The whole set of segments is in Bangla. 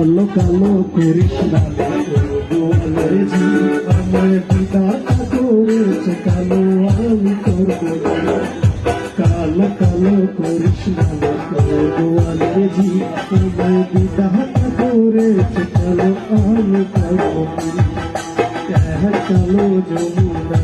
কালো কালো করিস না আমার পিতা করেছে কালো আমি করব। কালো কালো করিস গোয়ালের আমার পিতা করেছে কালো আমি করব। কালো যমুনা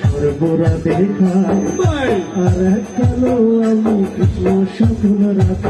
সর্বরা দেখা আর কালো আমি কৃষ্ণ রাত